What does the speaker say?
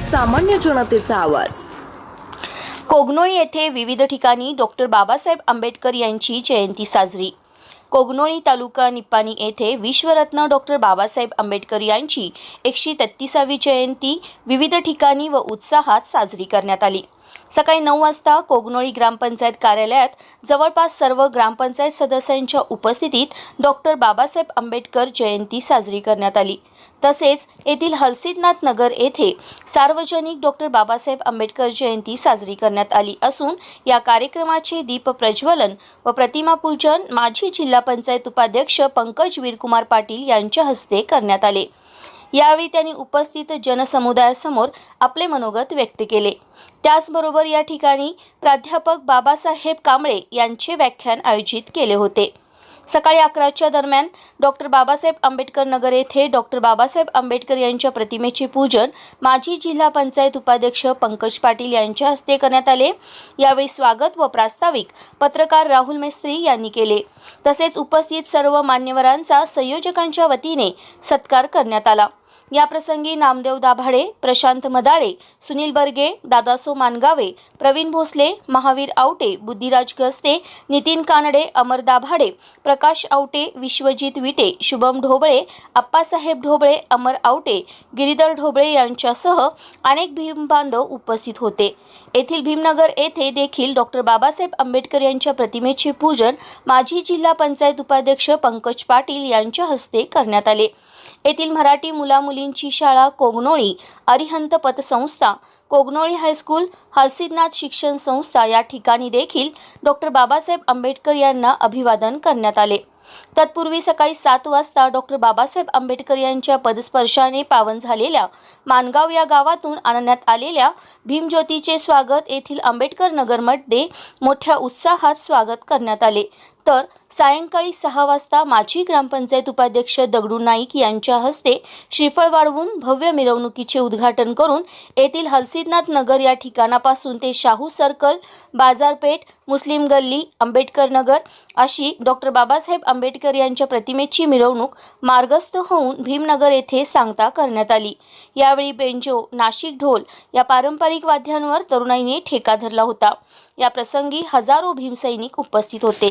सामान्य जनतेचा आवाज. कोगनोळी येथे विविध ठिकाणी डॉक्टर बाबासाहेब आंबेडकर यांची जयंती साजरी. कोगनोळी तालुका निपाणी येथे विश्वरत्न डॉक्टर बाबासाहेब आंबेडकर यांची एकशे तेहतीसावी जयंती विविध ठिकाणी व उत्साहात साजरी करण्यात आली. सकाळी नऊ वाजता कोगनोळी ग्रामपंचायत कार्यालयात जवळपास सर्व ग्रामपंचायत सदस्यांच्या उपस्थितीत डॉक्टर बाबासाहेब आंबेडकर जयंती साजरी करण्यात आली. तसेच येथील हरसिद्धनाथ नगर येथे सार्वजनिक डॉक्टर बाबासाहेब आंबेडकर जयंती साजरी करण्यात आली असून या कार्यक्रमाचे दीप प्रज्वलन व प्रतिमा पूजन माजी जिल्हा पंचायत उपाध्यक्ष पंकज वीरकुमार पाटील यांच्या हस्ते करण्यात आले. यावेळी त्यांनी उपस्थित जनसमुदायासमोर आपले मनोगत व्यक्त केले. त्याचबरोबर या ठिकाणी प्राध्यापक बाबासाहेब कांबळे यांचे व्याख्यान आयोजित केले होते. सकाळी अकराच्या दरम्यान डॉक्टर बाबासाहेब आंबेडकर नगर येथे डॉक्टर बाबासाहेब आंबेडकर यांच्या प्रतिमेचे पूजन माजी जिल्हा पंचायत उपाध्यक्ष पंकज पाटील यांच्या हस्ते करण्यात आले. यावेळी स्वागत व प्रास्ताविक पत्रकार राहुल मेस्त्री यांनी केले. तसेच उपस्थित सर्व मान्यवरांचा संयोजकांच्या वतीने सत्कार करण्यात आला. याप्रसंगी नामदेव दाभाडे प्रशांत मदाळे सुनील बर्गे दादासो मानगावे प्रवीण भोसले महावीर आवटे बुद्धिराज गस्ते नितीन कानडे अमर दाभाडे प्रकाश आवटे विश्वजित विटे शुभम ढोबळे अप्पासाहेब ढोबळे अमर आवटे गिरीधर ढोबळे यांच्यासह अनेक भीमबांधव उपस्थित होते. येथील भीमनगर येथे देखील डॉक्टर बाबासाहेब आंबेडकर यांच्या प्रतिमेचे पूजन माजी जिल्हा पंचायत उपाध्यक्ष पंकज पाटील यांच्या हस्ते करण्यात आले. येथील मराठी मुलामुलींची शाळा कोगनोळी अरिहंत पतसंस्था कोगनोळी हायस्कूल हलसिद्धनाथ शिक्षण संस्था या ठिकाणी देखील डॉक्टर बाबासाहेब आंबेडकर यांना अभिवादन करण्यात आले. तत्पूर्वी सकाळी सात वाजता डॉक्टर बाबासाहेब आंबेडकर यांच्या पदस्पर्शाने पावन झालेल्या मानगाव या गावातून आणण्यात आलेल्या भीमज्योतीचे स्वागत येथील आंबेडकर नगरमध्ये मोठ्या उत्साहात स्वागत करण्यात आले. तर सायंकाळी सहा वाजता माजी ग्रामपंचायत उपाध्यक्ष दगडू नाईक यांच्या हस्ते श्रीफळ वाढवून भव्य मिरवणुकीचे उद्घाटन करून येथील हलसिदनाथ नगर या ठिकाणापासून ते शाहू सर्कल बाजारपेठ मुस्लिम गल्ली आंबेडकर नगर अशी डॉक्टर बाबासाहेब आंबेडकर यांच्या प्रतिमेची मिरवणूक मार्गस्थ होऊन भीमनगर येथे सांगता करण्यात आली. यावेळी बेंजो नाशिक ढोल या पारंपरिक वाद्यांवर तरुणाईने ठेका धरला होता. या प्रसंगी हजारो भीमसैनिक उपस्थित होते.